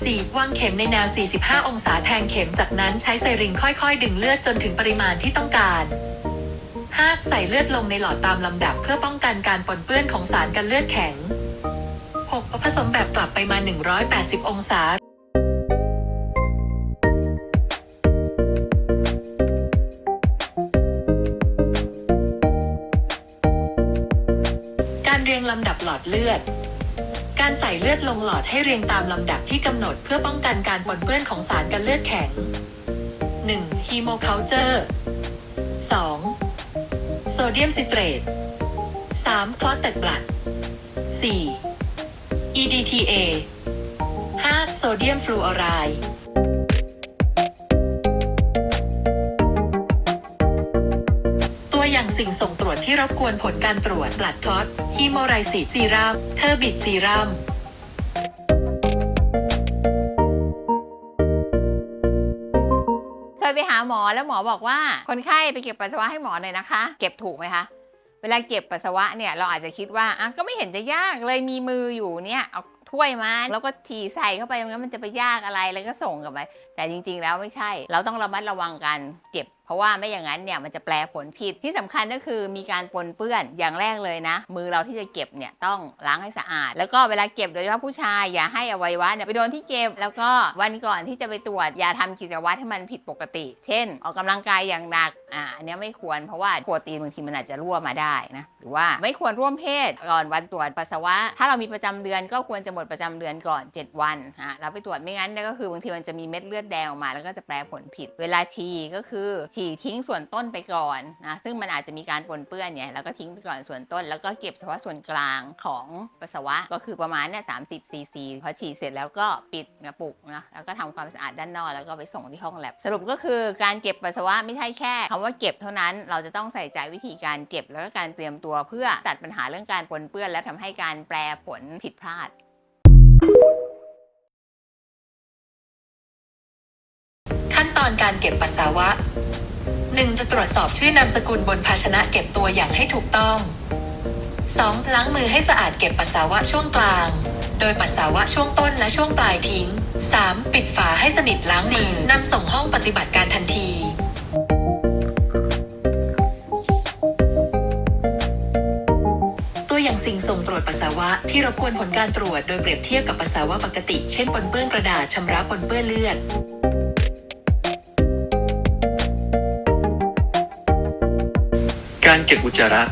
4. วางเข็มในแนว 45 องศาแทงเข็มจากนั้นใช้ไซริงค่อยๆ ดึงเลือดจนถึงปริมาณที่ต้องการ 5. ใส่เลือดลงในหลอดตามลำดับเพื่อป้องกันการปนเปื้อนของสารกันเลือดแข็ง 6. ผสมแบบกลับไปมา 180 องศาการเรียงลำดับหลอดเลือด การใส่เลือดลงหลอดให้เรียงตามลำดับที่กำหนดเพื่อป้องกันการปนเปื้อนของสารกันเลือดแข็ง 1. ฮีโมเคาเจอร์ 2. โซเดียมซิเตรต 3. คลอตเต็ดบลัด 4. EDTA 5. โซเดียมฟลูออไรด์ งสิ่งส่งตรวจที่รบกวนผลการตรวจบลัดคลอตฮีโมไรซิตซีรัมเทอร์บิดซีรัมเคยไปหาหมอแล้วหมอบอกว่า คนไข้ไปเก็บปัสสาวะให้หมอหน่อยนะคะ เก็บถูกไหมคะเวลาเก็บปัสสาวะเนี่ยเราอาจจะคิดว่าอะก็ไม่เห็นจะยากเลยมีมืออยู่เนี่ยเอาถ้วยมาแล้วก็ทีใส่เข้าไปงั้นมันจะไปยากอะไรแล้วก็ส่งกลับไปแต่จริง ๆ แล้วไม่ใช่ เราต้องระมัดระวังการเก็บเพราะว่าไม่อย่างนั้นเนี่ยมันจะแปลผลผิดที่สำคัญก็คือมีการปนเปื้อนอย่างแรกเลยนะ มือเราที่จะเก็บเนี่ยต้องล้างให้สะอาด แล้วก็เวลาเก็บโดยเฉพาะผู้ชายอย่าให้อวัยวะเนี่ยไปโดนที่เก็บ แล้วก็วันก่อนที่จะไปตรวจอย่าทำกิจวัตรให้มันผิดปกติ เช่น ออกกำลังกายอย่างหนักอ่าอันนี้ไม่ควรเพราะว่าโปรตีนบางทีมันอาจจะรั่วมาได้นะหรือว่าไม่ควรร่วมเพศก่อนวันตรวจปัสสาวะ ถ้าเรามีประจำเดือนก็ควรจะหมดประจำเดือนก่อน 7 วันอะเราไปตรวจไม่งั้นเนี่ยก็คือบางทีมันจะมีเม็ดเลือดแดงออกมา แล้วก็จะแปลผลผิด เวลาฉี่ก็คือฉี่ทิ้งส่วนต้นไปก่อนนะซึ่งมันอาจจะมีการปนเปื้อนเนี่ยแล้วก็ทิ้งไปก่อนส่วนต้น แล้วก็เก็บเฉพาะส่วนกลางของปัสสาวะก็คือประมาณเนี่ยสามสิบซีซีพอฉี่เสร็จแล้วก็ปิดกระปุกนะแล้วก็ทำความสะอาดด้านนอกแล้วก็ไปส่งที่ห้องแลบสรุปก็คือการเก็บปัสสาวะไม่ใช่แค่คำว่าเก็บเท่านั้นเราจะต้องใส่ใจวิธีการเก็บแล้วก็การเตรียมตัวเพื่อตัดปัญหาเรื่องการปนเปื้อน และทำให้การแปลผลผิดพลาด ขั้นตอนการเก็บปัสสาวะ 1. จะตรวจสอบชื่อนามสกุลบนภาชนะเก็บตัวอย่างให้ถูกต้อง 2. ล้างมือให้สะอาดเก็บปัสสาวะช่วงกลาง โดยปัสสาวะช่วงต้นและช่วงปลายทิ้ง 3. ปิดฝาให้สนิทล้างมือนำส่งห้องปฏิบัติการทันที สิ่งส่งตรวจปัสสาวะที่รบกวนผลการตรวจโดยเปรียบเทียบกับปัสสาวะปกติ เช่นปนเปื้อนกระดาษชำระปนเปื้อนเลือดการเก็บอุจจาระ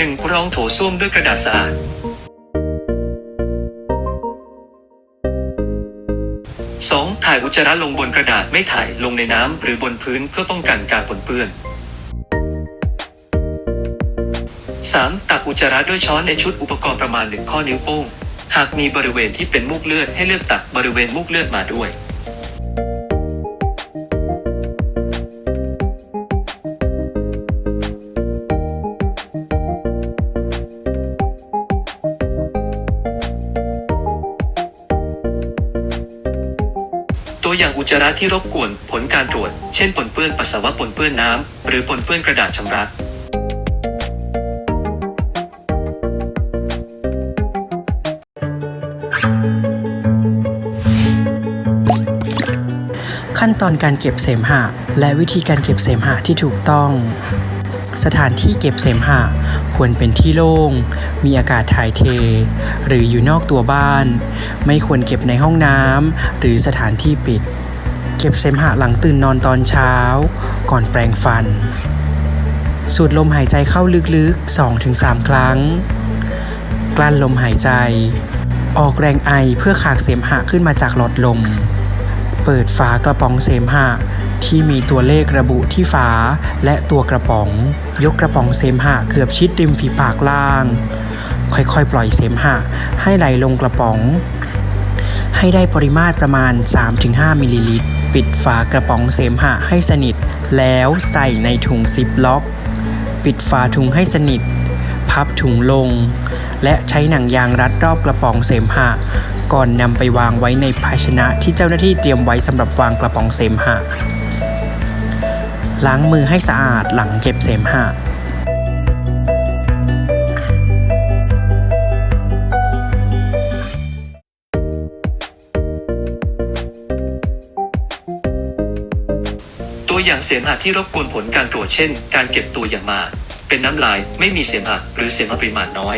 1. รองโถส้วมด้วยกระดาษสะอาด จจาระลงบนกระดาษไม่ถ่ายลงในน้ำหรือบนพื้นเพื่อป้องกันการปนเปื้อน 3. ตักอุจจาระด้วยช้อนในชุดอุปกรณ์ประมาณหนึ่งข้อนิ้วโป้ง หากมีบริเวณที่เป็นมูกเลือดให้เลือกตักบริเวณมูกเลือดมาด้วย ย่างอุจจาระที่รบกวนผลการตรวจ เช่นปนเปื้อนปัสสาวะปนเปื้อนน้ำ หรือปนเปื้อนกระดาษชำระขั้นตอนการเก็บเสมหะ และวิธีการเก็บเสมหะที่ถูกต้อง สถานที่เก็บเสมหะ ควรเป็นที่โล่ง มีอากาศถ่ายเท หรืออยู่นอกตัวบ้าน ไม่ควรเก็บในห้องน้ำหรือสถานที่ปิด เก็บเสมหะหลังตื่นนอนตอนเช้า ก่อนแปรงฟัน สูดลมหายใจเข้าลึกๆ 2-3 ครั้ง กลั้นลมหายใจ ออกแรงไอเพื่อขากเสมหะขึ้นมาจากหลอดลม เปิดฝากระป๋องเสมหะ ที่มีตัวเลขระบุที่ฝาและตัวกระป๋อง ยกกระป๋องเสมหะเกือบชิดริมฝีปากล่าง ค่อยๆ ปล่อยเสมหะให้ไหลลงกระป๋อง ให้ได้ปริมาตรประมาณ 3-5มิลลิลิตร ปิดฝากระป๋องเสมหะให้สนิท แล้วใส่ในถุงซิปล็อก ปิดฝาถุงให้สนิท พับถุงลง และใช้หนังยางรัดรอบกระป๋องเสมหะก่อนนำไปวางไว้ในภาชนะที่เจ้าหน้าที่เตรียมไว้สำหรับวางกระป๋องเสมหะ ล้างมือให้สะอาดหลังเก็บเสมหะตัวอย่างเสมหะที่รบกวนผลการตรวจเช่น การเก็บตัวอย่างมา เป็นน้ำลายไม่มีเสมหะหรือเสมหะปริมาณน้อย